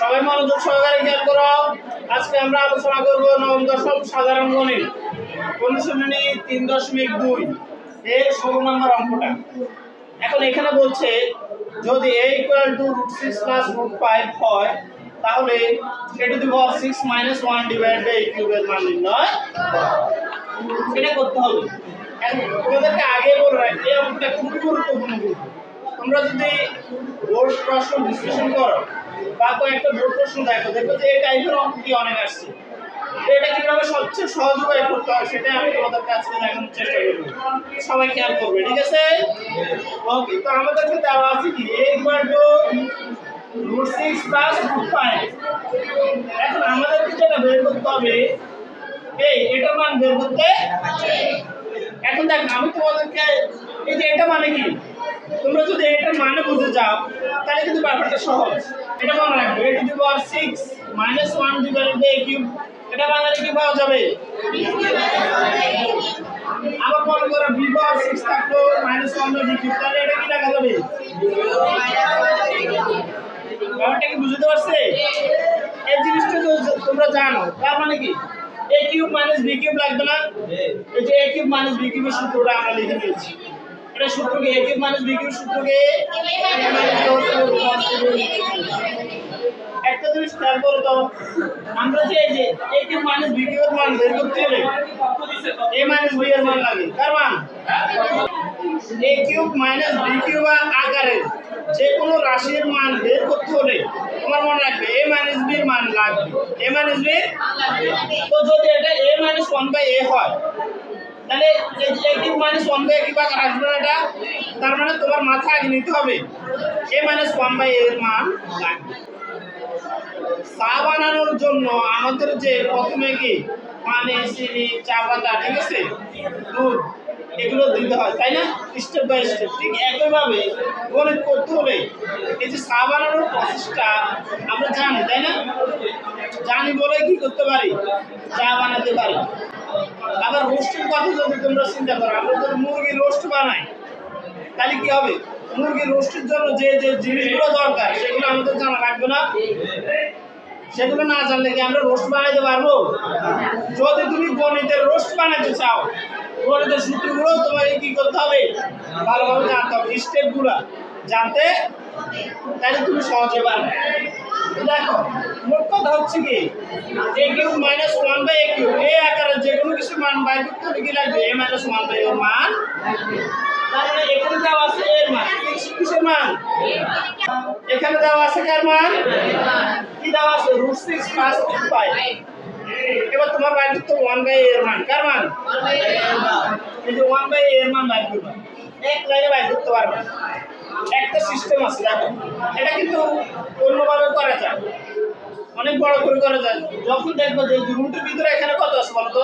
সবাই মনোযোগ সহকারে খেয়াল করো। আজকে আমরা আলোচনা করব নবম দশম সাধারণ গণিত। অনুশীলনী তিন দশমিক দুই। এর ষোলো নম্বর অঙ্কটা। এখন এখানে বলছে, যদি A equal to root six plus root five হয়, তাহলে A to the power six minus one divide by কিউবের মান নির্ণয় এটা করতে হবে। তোমাদেরকে আগে বলে রাখি, এই অঙ্কটা খুবই গুরুত্বপূর্ণ। তোমরা যদি বোর্ড প্রশ্ন বিশ্লেষণ করো বা কয়েকটা বোর্ড প্রশ্ন দেখো দেখো অনেক আসছে। এটা সবচেয়ে সহজ উপায় করতে হয় সেটাই আমি তোমাদের চেষ্টা করব। সবাই খেয়াল করবে, ঠিক আছে? ওকে তো এখন বের করতে হবে, এই, এটার মান বের করতে এখন দেখ, আমি তোমাদেরকে, এই যে এটা মানে কি? তোমরা যদি এটার মানে বুঝে যাও তাহলে কিন্তু ব্যাপারটা সহজ। এটা মনে রাখবে A to power six minus one divided by cube এটা বাঙালি কি পাওয়া যাবে? আবার মনে করো বি পাওয়ার সিক্স থাকল মাইনাস ওয়ান বাই কিউব তাহলে এটা কি লেখা যাবে? ব্যাপারটা কি বুঝতে পারছে? এই জিনিসটা তো তোমরা জানো। তার মানে কি? A cube minus B cube লাগবে না? এই যে এ কিউব মাইনাস বি কিউবের সূত্রটা আমরা লিখে দিয়েছি। এটা সূত্র কি? এ কিউব মাইনাস বি সূত্র কি? একটা জিনিস খেয়াল করো তো, আমরা যে এই যে এ কিউব মাইনাস বি কিউবের মান বের করতে হলে এ মাইনাস বি এর মান লাগে। কার মান? A cube minus B cube আকারে যে কোনো রাশির মান বের করতে হলে তোমার মনে রাখবে এ মাইনাস বি এর মান লাগবে। A minus B? তো যদি এটা A minus one by A হয় তাহলে এই যে A cube minus one by cube আকার আসবে না এটা, তার মানে তোমার মাথা আগে নিতে হবে। এ মাইনাস ওয়ান বাই এর মান চা বানানোর জন্য আমাদের যে প্রথমে কি পানি, চিনি, চা, পাতা, ঠিক আছে? দুধ, এগুলো দিতে হয়, তাই না? স্টেপ বাই স্টেপ, ঠিক একইভাবে গণিত করতে হলে এই যে চা বানানোর প্রসেসটা আমরা জানি, তাই না? জানি বলে কি করতে পারি? চা বানাতে পারি। আবার রোস্টের কথা যদি তোমরা চিন্তা করো? আমরা যদি মুরগি রোস্ট বানাই। তাহলে কি হবে? মুরগির রোস্টের জন্য যে যে জিনিসগুলো দরকার, সেগুলো আমাদের জানা লাগবে না। সেগুলো না জানলে কি আমরা রোস্ট বানাইতে পারব? যদি তুমি গণিতের রোস্ট বানাইতে চাও গণিতের সূত্রগুলো তোমাকে কি করতে হবে? ভালোভাবে জানতে হবে স্টেপগুলো জানতে। তাহলে তুমি সহজে পারবে। দেখো মাইনাস ওয়ান বাই এ যে কোনো কিছু মান ওয়ান বাই মান। দেওয়া আছে এর মান। মান? এখানে আছে কার মান? কি আছে? রুট এবার তোমার বাইর করতে ওয়ান বাই এর মান। কার মান? যে ওয়ান বাই এর মান করবে। এক লাইনে করতে পারবে। একটা সিস্টেম আছে, দেখো। এটা কিন্তু অন্যভাবে করা যায়। অনেক বড় করে করা যায়। যখন দেখব যে রুটের ভিতরে এখানে কত আছে বলতো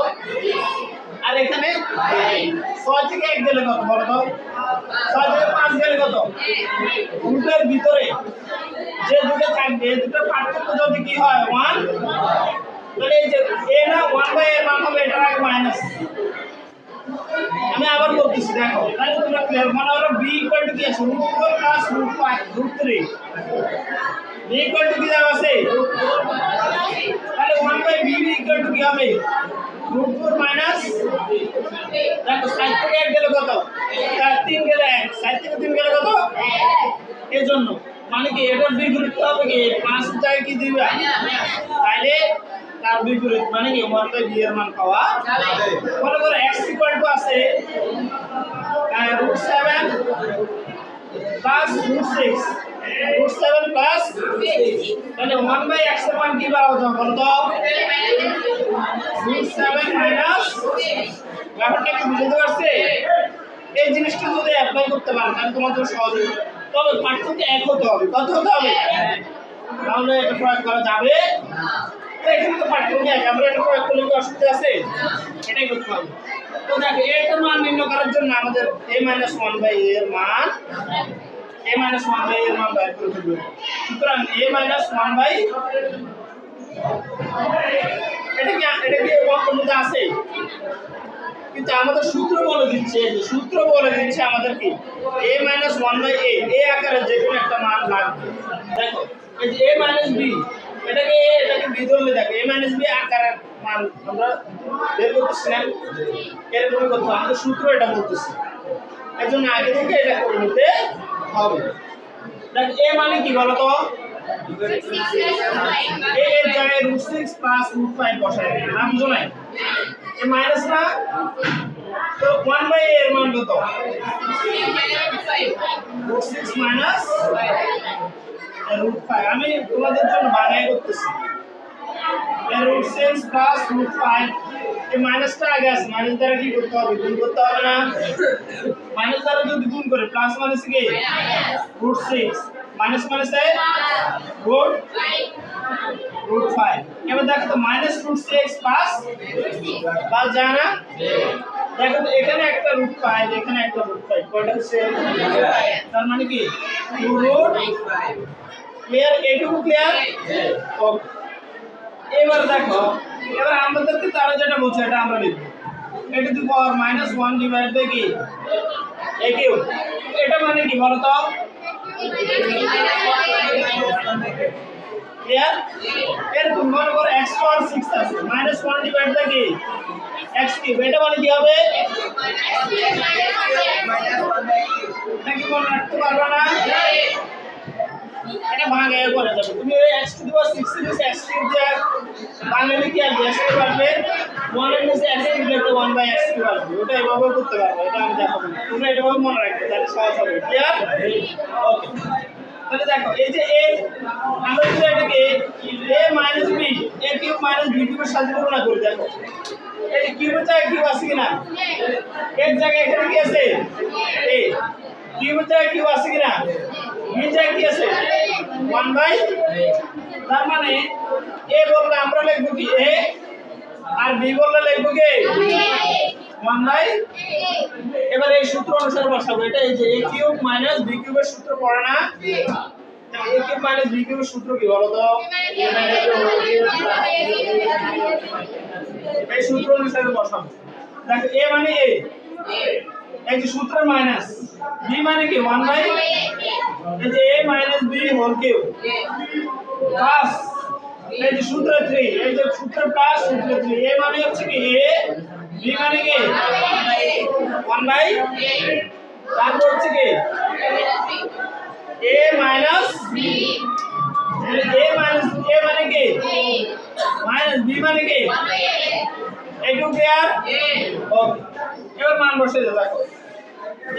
আর এখানে ছয় থেকে এক গেলে কত বলতো ছয় থেকে পাঁচ গেলে কত? রুটের ভিতরে যে দুটো থাকবে দুটো পার্থক্য যদি কি হয় ওয়ান তাহলে এই যে এ না ওয়ান বাই এর মান হবে, এটার আগে মাইনাস আমি আবার বলতেছি, দেখো, তাহলে তোমরা ক্লিয়ার মানে আমরা বি ইকুয়াল টু কি আছে? Root four plus root five root three b equal to কি দাম আছে? তাহলে 1 বাই b ইকুয়াল টু কি হবে? √4 মাইনাস দেখো 7 থেকে 1 গেলে কত? 3 গেলে 1 7 থেকে 3 গেলে কত? 1 এর জন্য মানে কি এটার বিপরীত হবে কি? 5 টাকা কি দিবে? তাহলে তার বিপরীত মানে কি ওয়ান বাই b এর মান পাওয়া যাবে। মনে করো x ইকুয়াল টু আছে √7 প্লাস সিক্স তাহলে ওয়ান বাই এক্স মান কি বার হতো বলো তো। রুট সেভেন মাইনাস ব্যাপারটা কি বুঝতে পারছে? এই জিনিসটা যদি অ্যাপ্লাই করতে পারো, তাহলে তোমার সহজ হবে তবে পার্থক্য এক হতে হবে কত হতে হবে। তাহলে এটা প্রয়োগ করা যাবে। এখানে তো পার্থক্য এক, আমরা এটা প্রয়োগ করলে কি অসুবিধা আছে? এটাই করতে হবে। তো দেখো এটার মান নির্ণয় করার জন্য আমাদের a মাইনাস ওয়ান বাই এর মান a মাইনাস ওয়ান বাই এর মান বের করে ফেলবে সুতরাং বলে দিচ্ছে সূত্র a minus one by A A আকারে যে কোনো একটা মান লাগবে। দেখো a মাইনাস বি এটাকে এটাকে বি ধরলে দেখো এ মাইনাস বি আকারের মান আমরা বের করতেছি না। এরকমই করতে আমাদের সূত্র এটা বলতেছি। এর জন্য আগে থেকে এটা করে নিতে হবে। এ মানে কি বলো তো? এ এর জায়গায় root six plus root five দিই না বুঝো নাই? এ মাইনাস তো ওয়ান বাই এর মান কত? সিক্স মাইনাস রুট ফাইভ আমি তোমাদের জন্য বাংলায় করতেছি। Root six plus root five এই মাইনাসটা আগে আছে মাইনাস দ্বারা কি করতে হবে? গুণ করতে হবে না? মাইনাস দ্বারা যদি গুণ করে প্লাস মাইনাস কি? রুট সিক্স মাইনাস মাইনাসে রুট রুট ফাইভ এবার দেখো তো minus root six plus plus যায় না দেখো তো, এখানে একটা রুট ফাইভ এখানে একটা রুট ফাইভ কয়টা হচ্ছে? তার মানে কি? রুট ক্লিয়ার এইটুকু ক্লিয়ার ওকে এবার দেখো এবার আমাদেরকে তারা যেটা বলছে এটা আমরা লিখব। এটা to power minus one divide by কি এ কিউ এটা মানে কি বলো তো ক্লিয়ার মনে করো এক্স পাওয়ার সিক্স আছে। মাইনাস ওয়ান ডিভাইড বাই কি এক্স কিউব। এটা মানে কি হবে? নাকি মনে রাখতে পারবে না? এটা ভাঙে করে যাবে। তুমি ওই এক্স টু সিক্স নিচে এক্স কিউব দিয়ে বাঙালি কি আসবে এক্স কিউব আসবে ওয়ানের নিচে এক্স কিউব লিখতে ওয়ান বাই এক্স কিউব আসবে ওটা এভাবে করতে পারবে এটা আমি দেখাবো তোমরা এভাবে মনে রাখবে তাহলে সহজ হবে। ক্লিয়ার ওকে তাহলে দেখো এই যে এ আমরা যদি এটাকে A minus B A cube minus B কিউবের সাথে তুলনা করি দেখো। এই কিউবের জায়গায় কিউব আছে কিনা? এর জায়গায় এখানে কি আছে? এ কিউবের জায়গায় কিউব আছে কিনা? কি আছে? ওয়ান বাই তার মানে এ বললে আমরা লিখব কি? এ আর বি বললে লিখব কি? ওয়ান বাই এবার এই সূত্র অনুসারে বসাবো। এটা এই যে এ কিউব মাইনাস বি কিউবের সূত্র পড়ে না? এ কিউব মাইনাস বি সূত্র কি বলো তো? এই সূত্র অনুসারে বসাবো। দেখো এ মানে এ এই যে সূত্রের মাইনাস বি মানে কি? ওয়ান বাই এই যে A minus B whole cube plus এই যে সূত্র 3 এই যে সূত্র প্লাস সূত্র 3 এ মানে হচ্ছে কি? এ বি মানে কি? 1 বাই তারপর হচ্ছে কি? A minus B A minus A মানে কি? মাইনাস বি মানে কি? এইটুকু ক্লিয়ার ওকে এবার মান বসে দাও দেখো?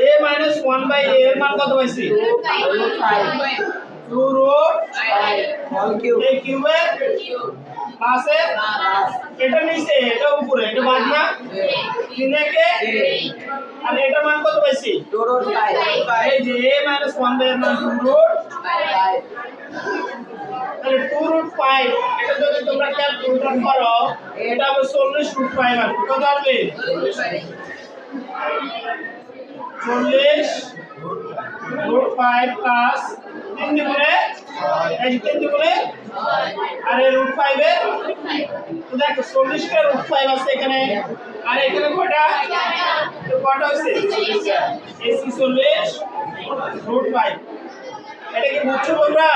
এ মাইনাস 1 বাই এ এর মান কত পাইছি? 2 রুট এ কিউবের পাশে এটা নিচে এটা উপরে এটা বাদ না? তিনে কে আর এটা মান কত পাইছি? এই যে a মাইনাস 1 বাই এর মান 2 রুট তাহলে 2 রুট 5 এটা যদি তোমরা ক্যালকুলেটর করো এটা হবে 40 রুট 5 আসবে কত আসবে? 40 রুট 5 প্লাস 3 দুগুণে এই 3 দুগুণে আর এই রুট 5 এর তো দেখো 40 টা রুট 5 আছে এখানে। আর এখানে কয়টা? তো কয়টা এসি 40 রুট 5 এটা কি বুঝছ তোমরা?